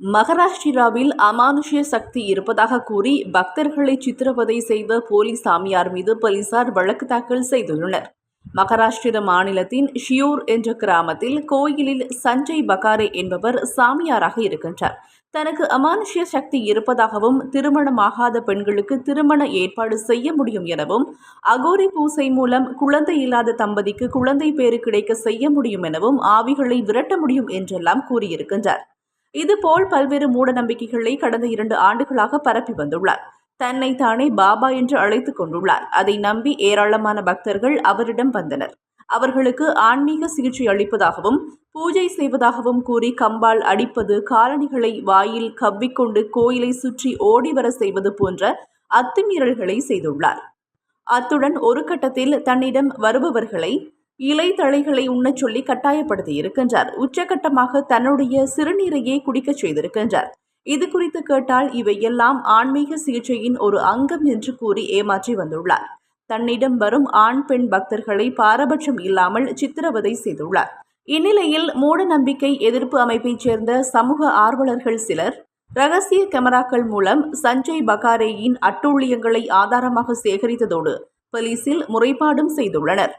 மகாராஷ்டிராவில் அமானுஷ்ய சக்தி இருப்பதாக கூறி பக்தர்களை சித்திரவதை செய்த போலி சாமியார் மீது போலீசார் வழக்கு தாக்கல் செய்துள்ளனர். மகாராஷ்டிர மாநிலத்தின் ஷியூர் என்ற கிராமத்தில் கோயிலில் சஞ்சய் பகாரே என்பவர் சாமியாராக இருக்கின்றார். தனக்கு அமானுஷ்ய சக்தி இருப்பதாகவும் திருமணமாகாத பெண்களுக்கு திருமண ஏற்பாடு செய்ய முடியும் எனவும் அகோரி பூசை மூலம் குழந்தை இல்லாத தம்பதிக்கு குழந்தை பேறு கிடைக்க செய்ய முடியும் எனவும் ஆவிகளை விரட்ட முடியும் என்றெல்லாம் கூறியிருக்கின்றார். இதுபோல் பல்வேறு மூட நம்பிக்கைகளை கடந்த இரண்டு ஆண்டுகளாக பரப்பி வந்துள்ளார். தன்னை தானே பாபா என்று அழைத்துக் கொண்டுள்ளார். அதை நம்பி ஏராளமான பக்தர்கள் அவரிடம் வந்தனர். அவர்களுக்கு ஆன்மீக சிகிச்சை அளிப்பதாகவும் பூஜை செய்வதாகவும் கூறி கம்பால் அடிப்பது காலணிகளை வாயில் கவ்விக்கொண்டு கோயிலை சுற்றி ஓடி வர செய்வது போன்ற அத்துமீறல்களை செய்துள்ளார். அத்துடன் ஒரு கட்டத்தில் தன்னிடம் வருபவர்களை இலை தழைகளை உண்ணச் சொல்லி கட்டாயப்படுத்தி இருக்கின்றார். உச்சகட்டமாக தன்னுடைய சிறுநீரையே குடிக்கச் செய்திருக்கின்றார். இது குறித்து கேட்டால் இவையெல்லாம் ஆன்மீக சிகிச்சையின் ஒரு அங்கம் என்று கூறி ஏமாற்றி வந்துள்ளார். தன்னிடம் வரும் ஆண் பெண் பக்தர்களை பாரபட்சம் இல்லாமல் சித்திரவதை செய்துள்ளார். இந்நிலையில் மூட நம்பிக்கை எதிர்ப்பு அமைப்பைச் சேர்ந்த சமூக ஆர்வலர்கள் சிலர் ரகசிய கேமராக்கள் மூலம் சஞ்சய் பகாரேயின் அட்டூழியங்களை ஆதாரமாக சேகரித்ததோடு போலீசில் முறைப்பாடும் செய்துள்ளனர்.